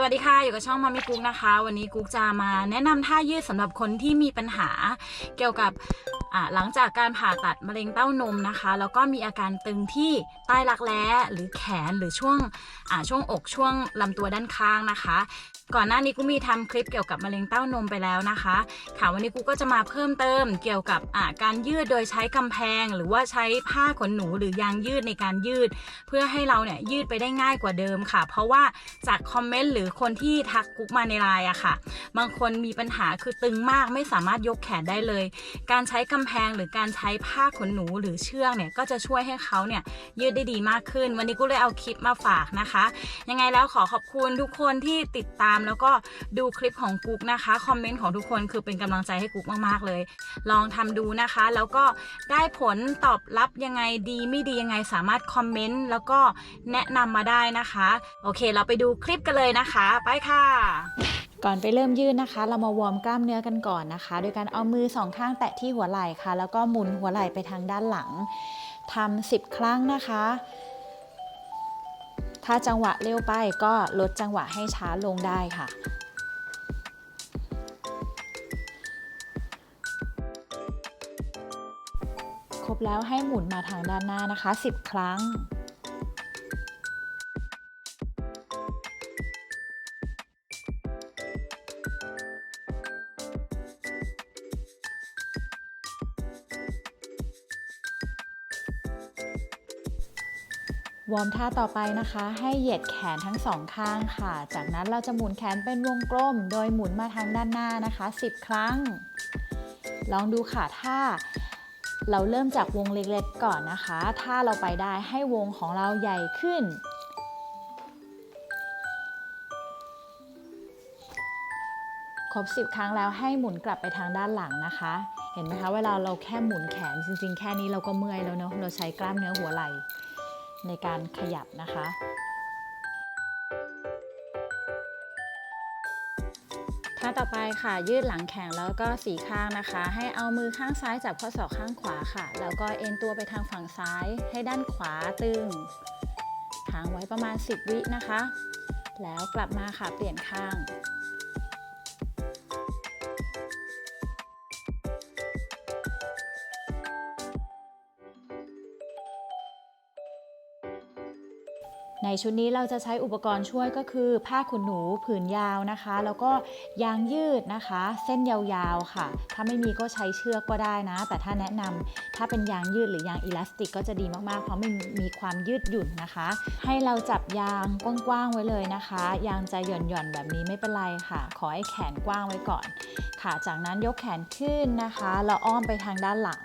สวัสดีค่ะ อยู่กับช่องมามิกุ๊กนะคะ วันนี้กุ๊กจะมาแนะนำท่ายืดสำหรับคนที่มีปัญหาเกี่ยวกับ หลังจากการผ่าตัดมะเร็งเต้านมนะคะ แล้วก็มีอาการตึงที่ใต้รักแร้หรือแขนหรือช่วงช่วงอกช่วงลำตัวด้านข้างนะคะ ก่อนหน้านี้กูมีทำคลิปเกี่ยวกับมะเร็งเต้านมไปแล้วนะคะค่ะวันนี้กูก็จะมาเพิ่มเติมเกี่ยวกับการยืดโดยใช้กำแพง หรือว่าใช้ผ้าขนหนูหรือยางยืดในการยืด เพื่อให้เราเนี่ยยืดไปได้ง่ายกว่าเดิมค่ะ เพราะว่าจากคอมเมนต์หรือคนที่ทักกุ๊กมาในไลน์อะค่ะ บางคนมีปัญหาคือตึงมากไม่สามารถยกแขนได้เลย การใช้กำแพงหรือการใช้ผ้าขนหนูหรือเชือกเนี่ยก็จะช่วยให้เขาเนี่ยยืดได้ดีมากขึ้น วันนี้กูเลยเอาคลิปมาฝากนะคะ ยังไงแล้วขอขอบคุณทุกคนที่ติดตามแล้วก็ดูคลิปของกุ๊กนะคะคอมเมนต์ของทุกคนคือเป็นกำลังใจให้กุ๊กมากๆเลย ลองทำดูนะคะ แล้วก็ได้ผลตอบรับยังไงดีไม่ดียังไงสามารถคอมเมนต์แล้วก็แนะนำมาได้นะคะ โอเค เราไปดูคลิปกันเลยนะคะ ไปค่ะ ก่อนไปเริ่มยืดนะคะ เรามาวอร์มกล้ามเนื้อกันก่อนนะคะ โดยการเอามือสองข้างแตะที่หัวไหล่ค่ะ แล้วก็หมุนหัวไหล่ไปทางด้านหลังทำ10 ครั้งนะคะ ถ้าจังหวะเร็วไปก็ลดจังหวะให้ช้าลงได้ค่ะครบแล้วให้หมุนมาทางด้านหน้านะคะ 10 ครั้ง วอร์มท่าต่อไปนะคะ ให้เหยียดแขนทั้งสองข้างค่ะ จากนั้นเราจะหมุนแขนเป็นวงกลม โดยหมุนมาทางด้านหน้านะคะ 10 ครั้ง ลองดูค่ะถ้าเราเริ่มจากวงเล็กๆก่อนนะคะ ถ้าเราไปได้ให้วงของเราใหญ่ขึ้น ครบ 10 ครั้งแล้วให้หมุนกลับไปทางด้านหลังนะคะ เห็นไหมคะ เวลาเราแค่หมุนแขนจริงๆ แค่นี้เราก็เมื่อยแล้วเนาะ เราใช้กล้ามเนื้อหัวไหล่ ในการขยับนะคะ ท่าต่อไปค่ะ ยืดหลังแข็งแล้วก็สีข้างนะคะ ให้เอามือข้างซ้ายจับข้อศอกข้างขวาค่ะ แล้วก็เอ็นตัวไปทางฝั่งซ้าย ให้ด้านขวาตึงค้างไว้ประมาณ 10 วินะคะ แล้วกลับมาค่ะเปลี่ยนข้าง ในชุดนี้เราจะใช้อุปกรณ์ช่วยก็คือ ผ้าขนหนูผืนยาวนะคะ แล้วก็ยางยืดนะคะ เส้นยาวๆค่ะ ถ้าไม่มีก็ใช้เชือกก็ได้นะ แต่ถ้าแนะนำถ้าเป็นยางยืดหรือยางอิลาสติกก็จะดีมากๆ เพราะมันมีความยืดหยุ่นนะคะ ให้เราจับยางกว้างๆไว้เลยนะคะ ยางจะหย่อนๆแบบนี้ไม่เป็นไรค่ะ ขอให้แขนกว้างไว้ก่อน ค่ะ จากนั้นยกแขนขึ้นนะคะแล้วอ้อมไปทางด้านหลัง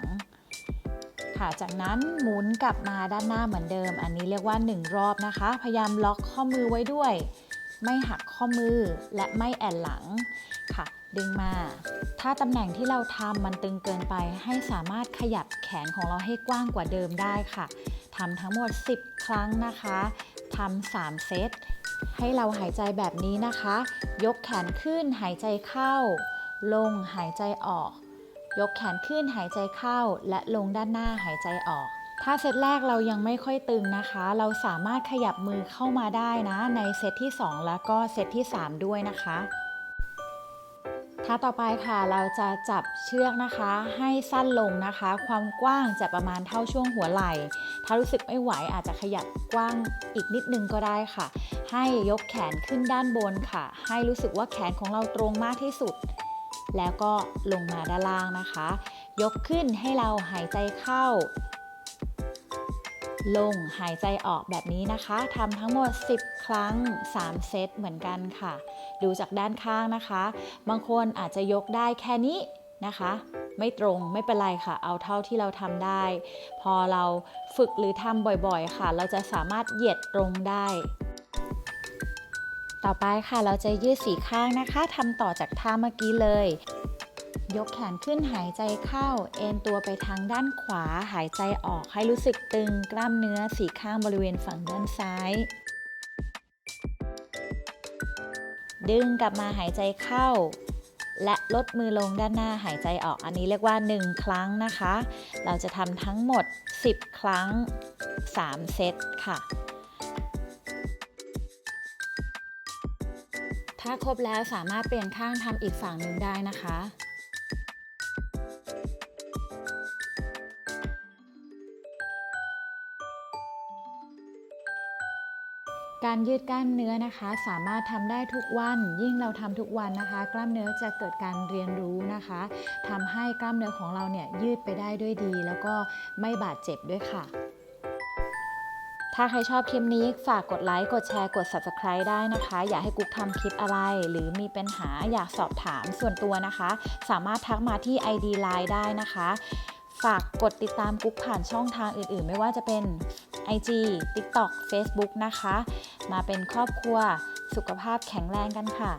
ค่ะ จากนั้นหมุนกลับมาด้านหน้าเหมือนเดิม อันนี้เรียกว่า 1 รอบนะคะ พยายามล็อกข้อมือไว้ด้วย ไม่หักข้อมือและไม่แอนหลังค่ะ ดึงมา ถ้าตำแหน่งที่เราทำมันตึงเกินไป ให้สามารถขยับแขนของเราให้กว้างกว่าเดิมได้ค่ะทำทั้งหมด 10 ครั้งนะคะทำ3เซตให้เราหายใจแบบนี้นะคะ ยกแขนขึ้นหายใจเข้า ลงหายใจออก ยกแขนขึ้นหายใจเข้าและลงด้านหน้าหายใจออก ถ้าเซตแรกเรายังไม่ค่อยตึงนะคะ เราสามารถขยับมือเข้ามาได้นะในเซตที่ 2 แล้วก็เซตที่ 3 ด้วยนะคะท่าต่อไปค่ะเราจะจับเชือกนะคะ ให้สั้นลงนะคะ ความกว้างจะประมาณเท่าช่วงหัวไหล่ ถ้ารู้สึกไม่ไหวอาจจะขยับกว้างอีกนิดนึงก็ได้ค่ะ ให้ยกแขนขึ้นด้านบนค่ะ ให้รู้สึกว่าแขนของเราตรงมากที่สุด แล้วก็ลงมาด้านล่างนะคะ ยกขึ้นให้เราหายใจเข้า ลงหายใจออกแบบนี้นะคะทำทั้งหมด 10 ครั้ง 3 เซตเหมือนกันค่ะ ดูจากด้านข้างนะคะ บางคนอาจจะยกได้แค่นี้นะคะไม่ตรงไม่เป็นไรค่ะ เอาเท่าที่เราทำได้ พอเราฝึกหรือทำบ่อยๆ ค่ะ เราจะสามารถเหยียดตรงได้ ต่อไปค่ะเราจะยืดสีข้างนะคะทำต่อจากท่าเมื่อกี้เลย ยกแขนขึ้นหายใจเข้า เอ็นตัวไปทางด้านขวา หายใจออกให้รู้สึกตึงกล้ามเนื้อสีข้างบริเวณฝั่งด้านซ้าย ดึงกลับมาหายใจเข้า และลดมือลงด้านหน้าหายใจออกอันนี้เรียกว่า 1 ครั้งนะคะ เราจะทำทั้งหมด 10 ครั้ง 3 เซตค่ะ ถ้าครบแล้วสามารถเปลี่ยนข้างทำอีกฝั่งหนึ่งได้นะคะ การยืดกล้ามเนื้อนะคะ สามารถทำได้ทุกวัน ยิ่งเราทำทุกวันนะคะ กล้ามเนื้อจะเกิดการเรียนรู้นะคะทำให้กล้ามเนื้อของเราเนี่ยยืดไปได้ด้วยดี แล้วก็ไม่บาดเจ็บด้วยค่ะ ถ้าใครชอบคลิปนี้ฝากกดไลค์ กดแชร์ กด Subscribe ได้นะคะ อยากให้กุ๊กทำคลิปอะไร หรือมีปัญหาอยากสอบถามส่วนตัวนะคะ สามารถทักมาที่ ID Line ได้นะคะ ฝากกดติดตามกุ๊กผ่านช่องทางอื่นๆ ไม่ว่าจะเป็น IG TikTok Facebook นะคะ มาเป็นครอบครัวสุขภาพแข็งแรงกันค่ะ